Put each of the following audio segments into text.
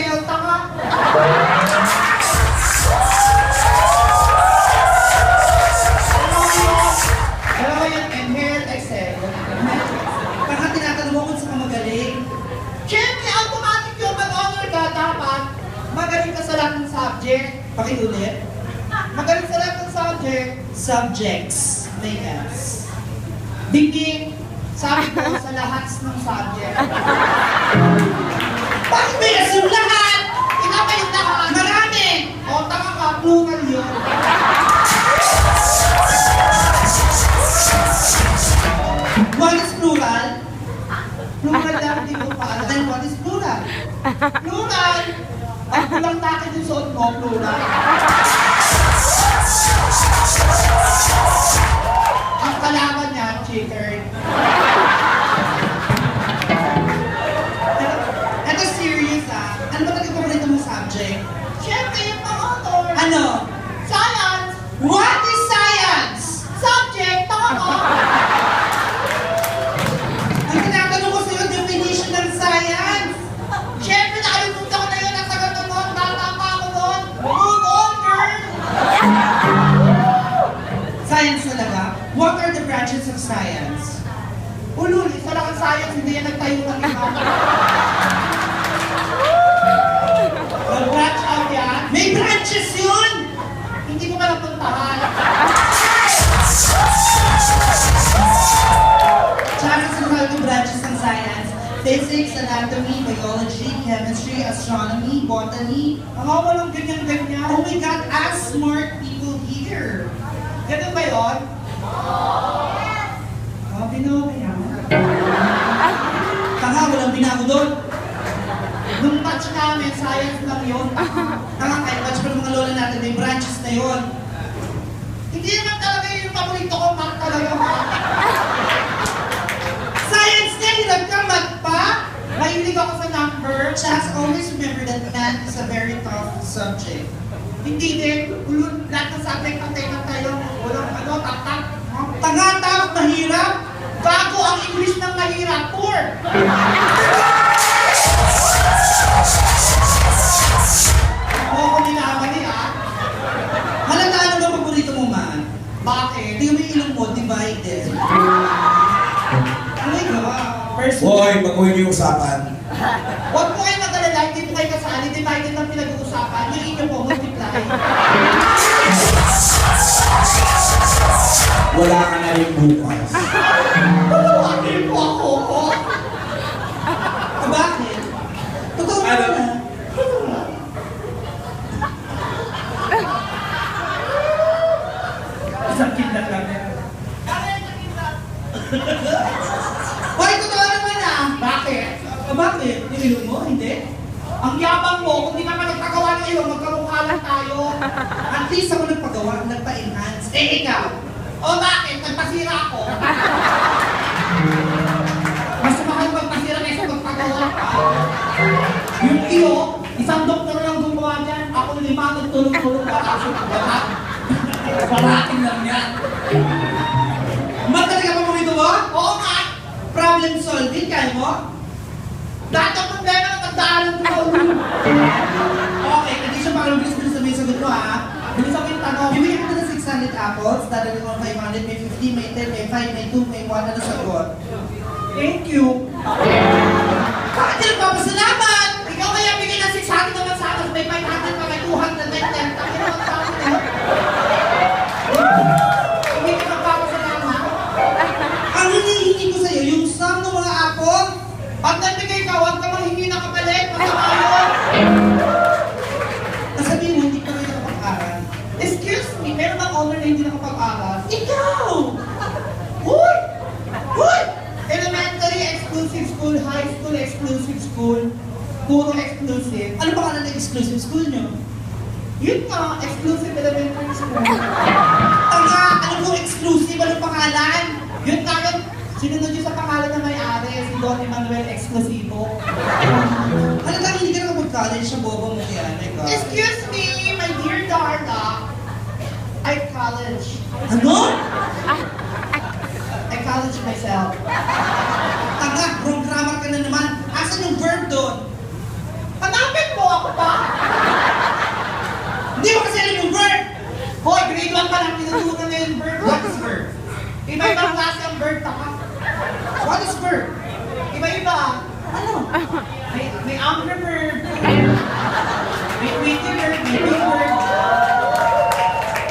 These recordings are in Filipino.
Inhale, tanga. Alam mo yung inhale, exhale. Baka tinatanong mo kung saan ka magaling. Siyempre, automatic yung mag-honor ka, dapat magaling ka sa lahat ng subject. Pakiulit. Magaling sa lahat ng subject. Subjects. May S. Dingding, sabi ko sa lahat ng subject. Bakit may S yung lahat? Ikaw ba yung lahat? Marami! O, tanga ka, plural yun. What is plural? Plural lang, hindi ko pa alam. Then what is plural? Plural! Ang kulang takit yung suot mo, plural. Ang kalaban niya, chicken. Branches of science? Ulul, isa lang ang science. Hindi yan nagtayo ng iba. Mag-branch out yan. May branches yun! Hindi ko pa napuntahan. Tsaka sinasabi ko branches ng science. Physics, anatomy, biology, chemistry, astronomy, botany. Mga walang ganyan-ganyan. Oh my God, ask smart people here. Ganun ba yun? Oh, binawi yan. Tanga, walang binago doon. Nung batch namin, science lang yun. Tanga, kahit batch pa ng mga lola natin, may branches na yun. Hindi naman talaga yun yung paborito ko, Mark talaga. Mark. Science niya, hirap ka magpa. Mahilig ako sa number. Just always remember that math is a very tough subject. Hindi din. Ulul, lahat ng subject patay na tayo. Walang ano, tak-tak. Tanga, tough, mahirap. Bago ang English ng mahirap. Oo, ko minamali ah. Halata ano ba paborito mo man? Bakit? Tingnan mo ilong mo, divided. Oh my God. First Hoy, baguhin niyo yung usapan. Huwag po kayo mag-alala, hindi po kayo kasali. Divided lang pinag-uusapan. Yung inyo po, multiply. Wala ka na rin bukas. Bakit po ako po? Ah, bakit? Totoo Ano? Isang kidnap lang yan. Hoy, totoo naman ah. Bakit? Ah, bakit? Yung ilong mo, hindi? Ang yabang mo, kung di naman nagpagawa ng ilong, magkamukha lang tayo. At least ako nagpagawa, nagpa-enhance. Eh, ikaw. O bakit? Nagpasira ako. Lahat. Parating lang yan. Ba't talaga paborito mo? Oo nga, Problem solving, kaya mo? lahat ng problema na magdaanan ko na. Okay, hindi siya parang bilis-bilis na may sagot ko ha. Bilis ako yung tanong. Bibigyan ko na 600 apples, dadaling ko ng 500, may 50, may 10, may 5, may 2, may 1, ano sagot? Thank you. Bakit nagpapasalamat? Ikaw kaya bigyan ng 600 naman exclusive. Ano pangalan ng exclusive school nyo? Yun nga, exclusive elementary school. Tanga! Ano po exclusive? Ano pangalan? Yun nga yun, sinunod yun sa pangalan na may-ari, si Don Emmanuel Exclusivo. Halagang hindi ka nakapag-college sa bobo mo yan. Excuse me, my dear Darla. I college. Ano? I college myself. Tanga! Wrong grammar ka na naman. Asan yung verb doon? pa! Hindi mo kasi alam yung verb! Hoy, grade 1 pa lang, tinutunan na yung verb. What is verb? Iba-iba class ang verb ka What is verb? Iba-iba. Ah. Ano? May, may angry verb. May witty verb, may big verb.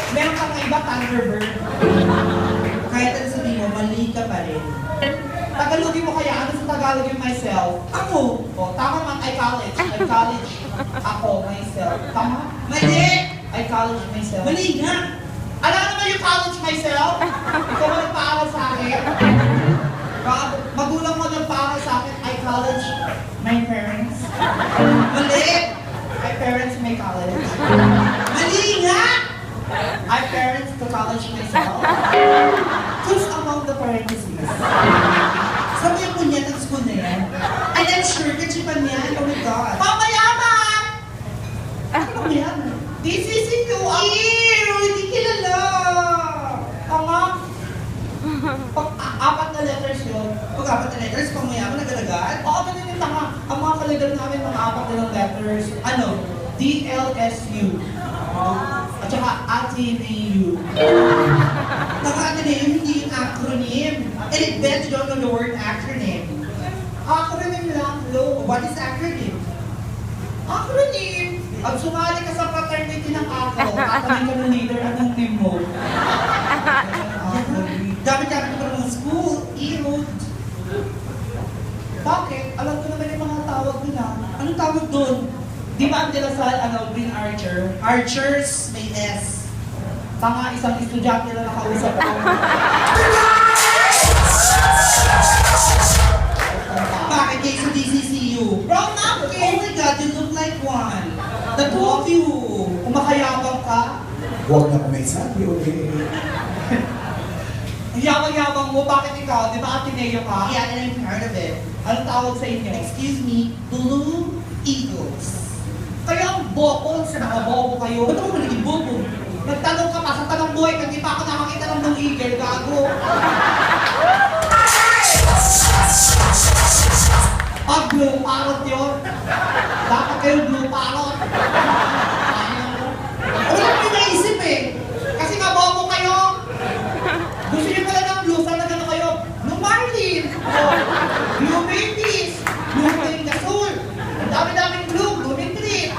Meron kang iba thunder verb. Kahit ano sabihin mo, mali ka pa rin. Tagalogin mo kaya, ano sa Tagalog yung myself? Ako! O, tama man, I college. I college ako, myself. Tama? Mali! I college myself. Mali nga. Alam naman yung college myself? Ikaw ang nagpaaral sa akin. Magulang mo nagpaaral sa akin, I college my parents. Mali! My parents may college. Mali nga! I parents to college myself. Choose among the parentheses. Sabi yung punyat ng school na yan. And I'm sure kachipan yan. Oh my God. Pamayaman! Ano yan? DCCU ang Ew! Hindi kilala! Tama. Pag a- apat na letters yun. Pag-apat na letters, pangmayaman agad-agad. Oo, ganun yung tanga. Ang mga kalagay namin, mga apat letters. Ano? DLSU. At saka ATNAU. Nakakata na yun, hindi yung acronym. And it bet you don't know the word acronym. Acronym lang, low. What is acronym? Acronym! Pag sumali ka sa fraternity ng ako, tatanungin ka ng leader, anong name mo? Acronym. Dami-dami ko ng school. Ew! Bakit? Alam ko naman yung mga tawag nila. Anong tawag doon? Di ba ang nila sa ano, Green Archer? Archers, may S. Tanga isang estudyante na nakausap ko. Bakit kayo sa DCCU? Wrong Oh napkin! my God, you look like one. The two of you. Kung makayabang ka, Huwag na kung may sabi, okay? ang yabang-yabang mo, bakit ikaw? Di ba Ateneo ka? Yeah, and I'm proud of it. Anong tawag sa inyo? Excuse me, Blue Eagles. Bokol sa mga bobo kayo. Ba't ako naging bobo? Nagtanong ka pa sa tanong buhay, hindi pa ako nakakita ng Blue Eagle, gago. Ah, Blue Parrot yun. Dapat kayo Blue Parrot. Ayaw. Wala ko yung naisip eh. Kasi nga bobo kayo. Gusto niyo pala ng blue, sana gano'n kayo. Blue Marlin. Oh, blue Babies. Blue King Gasol. Ang dami-daming blue. Blue Midrit.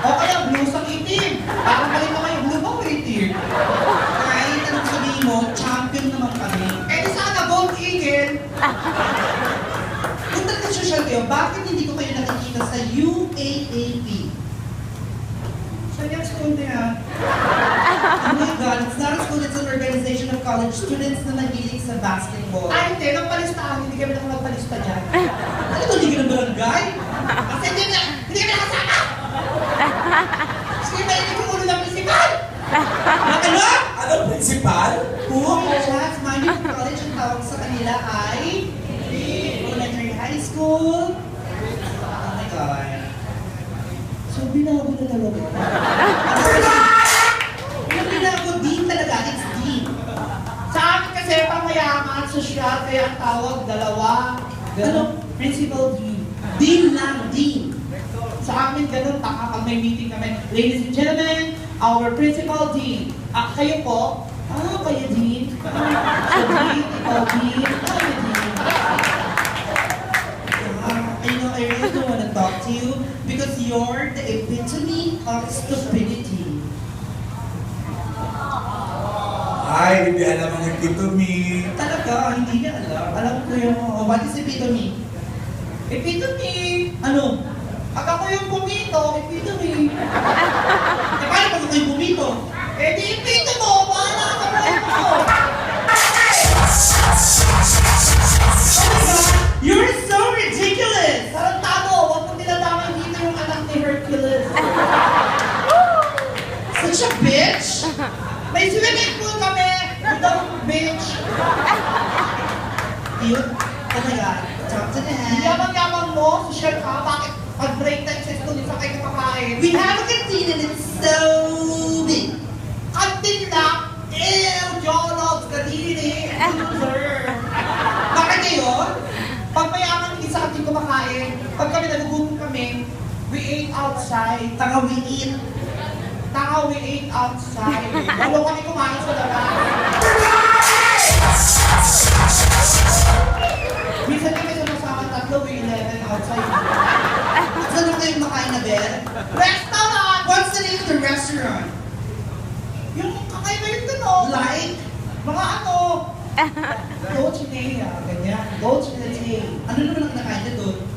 O kaya blue sang itim. Parang galing na kayo. Blue ba o itim? Kahit anong sabihin mo, champion naman kami. Eh di sana Gold Eagle. Kung talaga social kayo, bakit hindi ko kayo nakikita sa UAAP? Yung school na yan? Oh my God, it's not a school, it's an organization of college students na nahilig sa basketball. Ay, hindi. Nagpalistahan. Hindi kami nakapagpalista dyan. Ano to, hindi ka ng barangay? Kasi hindi na, hindi kami nakasama. Sige, mainit yung ulo ng principal. Ano? Ano, principal? Oh, Jazz, mind you, college ang tawag sa kanila ay school. God. So, binago na talaga. Ano binago? Dean talaga, it's Dean. Sa amin kasi pamayaman, sosyal, kaya ang tawag, dalawa. Ganun, principal dean. Dean lang, Dean. Sa amin, ganun, taka pag may meeting kami. Ladies and gentlemen, our principal dean. Ah, kayo po? Ah, kayo dean? So, dean, ikaw dean. Um, I know I really don't want to talk to you because you're the epitome of stupidity. Ay, hindi alam ang epitome. Talaga, hindi niya alam. Alam ko yung, oh, what is epitome? Epitome. Ano? Pag ako yung pumito, epitome. Pag kami nagugutom kami, we ate outside. Tanga we eat. Tao, we ate outside. Walo kami kumain sa labas. Minsan kami sumasama tatlo, we 11 outside. Saan na kayo makain na, Ben? Restaurant! What's the name of the restaurant? Yung kakaiba yung tanong. Like? Mga ano, Dolce ganyan. Dolce Ano naman ang kinakain niya doon?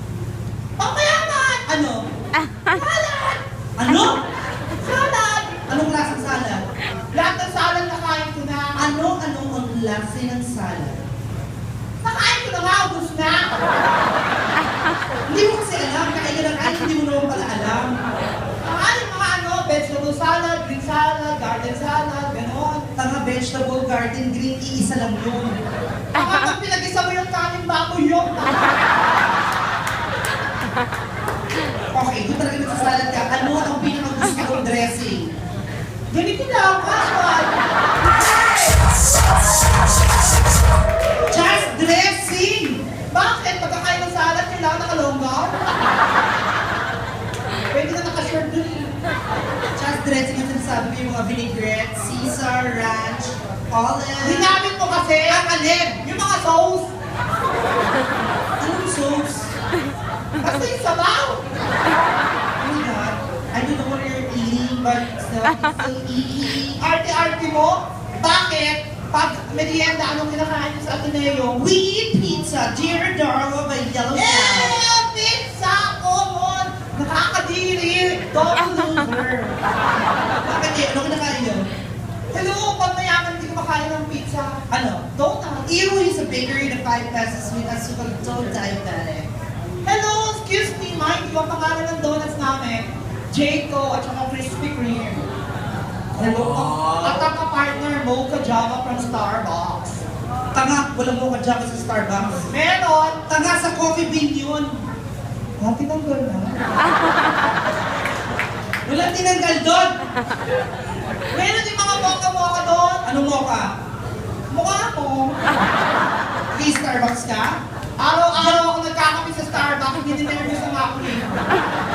Ano? Salad! Ano? Salad! Anong klaseng salad? Lahat ng salad nakain ko na. Ano, anong ang lasa ng salad? Nakain ko na nga, ubus na. Hindi mo kasi alam, kakain ka ng kain, hindi mo naman pala alam. Nakain mga ano, vegetable salad, green salad, garden salad, gano'n. Tanga vegetable garden green, iisa lang yun. Kapag pinag-isa mo yung kanin baboy yun. Okay, kung talaga nagsasalad ka, ano ang pinakagusto kong dressing? Ganito lang, casual. Just dressing! Bakit? Pagkakain ng salad, kailangan nakalonggaw? Pwede na nakashirt dun eh. Just dressing yung sinasabi ko yung mga vinaigrette, Caesar, ranch, olive. Ginamit mo kasi Ang yung mga sauce. Anong sauce? Basta yung sabaw. Oh my God. I don't know what you're eating, but. Arte-arte mo. Bakit? Pag merienda, anong kinakain sa Ateneo? We eat pizza, Dear Darla by Yellow Cab. Yeah! Pizza! Common! Nakakadiri! Double loser! Bakit eh? Ano kinakain niyo? Hello! Pag mayaman, hindi ko makain ng pizza. Ano? Donut! Ew is a bakery na 5 pesos with asukal don't diabetic. Hello! Excuse me, mind you, ang pangalan ng donuts namin, Jayco at saka Krispy Kreme. Hello? At ang partner Mocha Java from Starbucks. Tanga, walang mo ka sa Starbucks. Meron! Tanga sa coffee bean yun. Ah, tinanggal na. Walang tinanggal doon. Meron din mga mocha-mocha doon. Ano mo ka? Mukha mo. Kay Starbucks ka? Araw-araw ako nagkakape sa Starbucks, hindi nervous ang ako eh.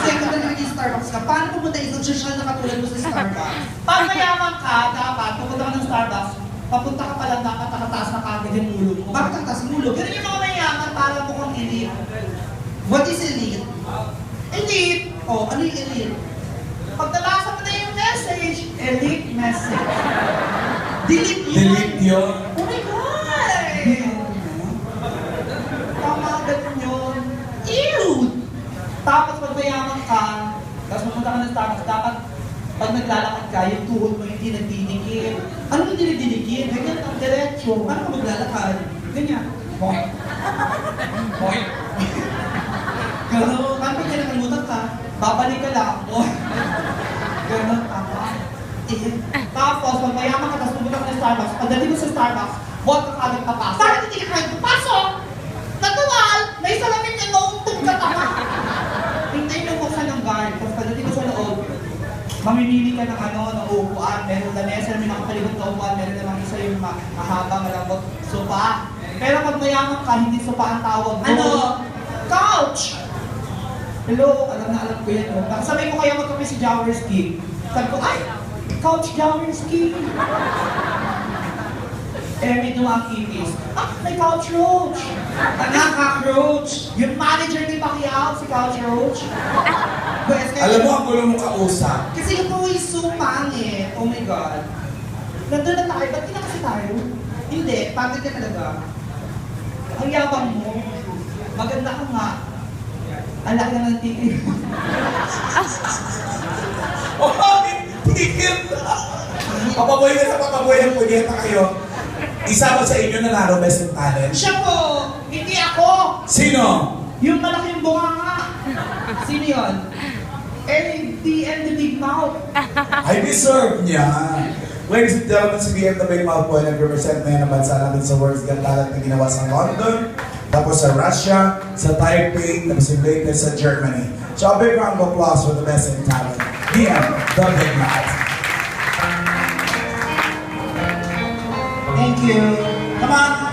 Kasi kung talaga Starbucks ka, paano pumunta isang social na katulad mo sa Starbucks? Pag mayaman ka, dapat, pupunta ka ng Starbucks, papunta ka pa lang dapat nakataas na kagad yung ulo mo. Bakit ang taas ng ulo? Ganun yung mga mayaman para mukhang elite. What is elite? Elite! Oh, ano yung elite? Pag nabasa mo na yung message, elite message. Delete yun. Delete yun. Oh my God! Tama, ganun yun. Ew! Tapos pag mayaman ka, tapos pumunta ka ng Starbucks, dapat pag naglalakad ka, yung tuhod mo hindi nagdidikit. Ano yung dinidinigin? Ganyan ang diretsyo. Paano ka maglalakad? Ganyan. Boy. Boy. Gano'n. Paano ka nakalimutan ka? Babalik ka lang. Boy. Ganon, tama. Eh, Tapos, pag mayaman ka, tapos pumunta ka ng Starbucks, pagdating mo sa Starbucks, buwan ka kagad papasok. Bakit hindi ka kahit Pasok! Natural! May salamin na nauntog ka tama. Hintayin mo buksan ng guard. Tapos pagdating mo sa loob, mamimili ka ng ano, ng upuan. Meron na mesa, may nakapalibot na upuan. Meron namang isa yung ma mahaba, malambot, sopa. Pero pag mayaman ka, hindi sopa ang tawag. mo. Ano? Couch! Hello, alam na alam ko yan. Oh. Nakasabay ko kaya magkape si Jaworski. Sabi ko, ay, Couch Jaworski. Eh, may duwang ipis. Ah, may Couch Roach. Tanga, cockroach. Yung manager ni Pacquiao, si Couch Roach. Pwes ka. Alam mo, ang gulo mong kausap. Kasi po is so pangit. Oh my God. Nandun na tayo, ba't di na kasi tayo? Hindi, pangit ka talaga. Ang yabang mo. Maganda ka nga. Ang laki naman ng tigil. Oh, tigil na. Papaboy na sa papaboy ng punyeta kayo. Isa ba sa inyo nanalo best in talent? Siya po! Hindi ako! Sino? Yung malaking bunga nga. Sino yun? The and the big mouth. I deserve niya. Ladies and gentlemen, si BM the Big Mouth po ay nag-represent na yan ang bansa natin sa World's Got Talent na ginawa sa London, tapos sa Russia, sa Taipei, tapos yung latest sa Germany. So a big round of applause for the best in talent. BM the Big Mouth. Thank you. Come on,